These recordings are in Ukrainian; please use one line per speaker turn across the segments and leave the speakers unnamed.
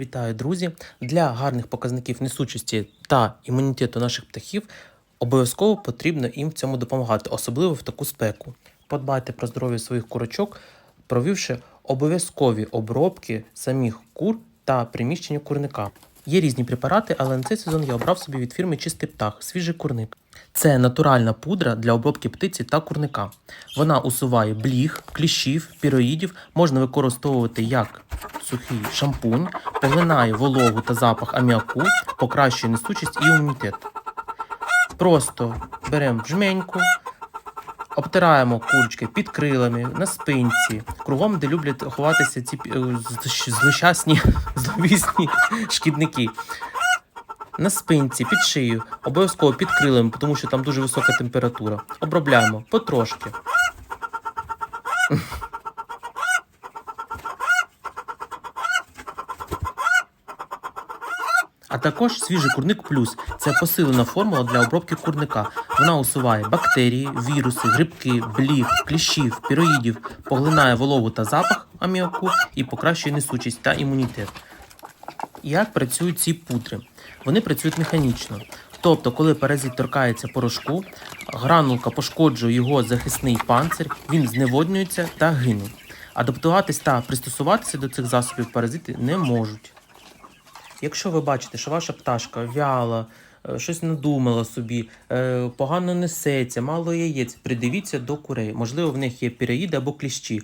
Вітаю, друзі! Для гарних показників несучості та імунітету наших птахів обов'язково потрібно їм в цьому допомагати, особливо в таку спеку. Подбайте про здоров'я своїх курочок, провівши обов'язкові обробки самих кур та приміщення курника. Є різні препарати, але на цей сезон я обрав собі від фірми Чистий птах, свіжий курник. Це натуральна пудра для обробки птиці та курника. Вона усуває бліг, кліщів, піроїдів, можна використовувати як сухий шампунь, поглинає вологу та запах аміаку, покращує несучість і імунітет. Просто беремо жменьку, обтираємо кульки під крилами, на спинці, кругом, де люблять ховатися ці е, злощасні, зловісні шкідники. На спинці, під шию, обов'язково під крилами, тому що там дуже висока температура. Обробляємо потрошки. А також свіжий курник плюс це посилена формула для обробки курника. Вона усуває бактерії, віруси, грибки, бліг, кліщів, піроїдів, поглинає вологу та запах аміаку і покращує несучість та імунітет. Як працюють ці пудри? Вони працюють механічно. Тобто, коли паразит торкається порошку, гранулка пошкоджує його захисний панцир, він зневоднюється та гине. Адаптуватись та пристосуватися до цих засобів паразити не можуть. Якщо ви бачите, що ваша пташка вяла, е, щось надумала собі, е, погано несеться, мало яєць, придивіться до курей. Можливо, в них є піраїди або кліщі.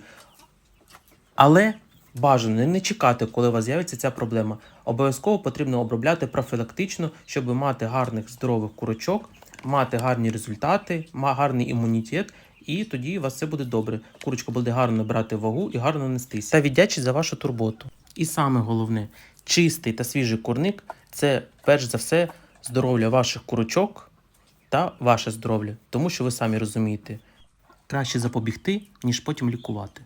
Але бажано не чекати, коли у вас з'явиться ця проблема. Обов'язково потрібно обробляти профілактично, щоб мати гарних здорових курочок, мати гарні результати, гарний імунітет. І тоді у вас все буде добре. Курочка буде гарно набирати вагу і гарно нестись. Та віддячить за вашу турботу. І саме головне, чистий та свіжий курник це перш за все здоров'я ваших курочок та ваше здоров'я, тому що ви самі розумієте, краще запобігти, ніж потім лікувати.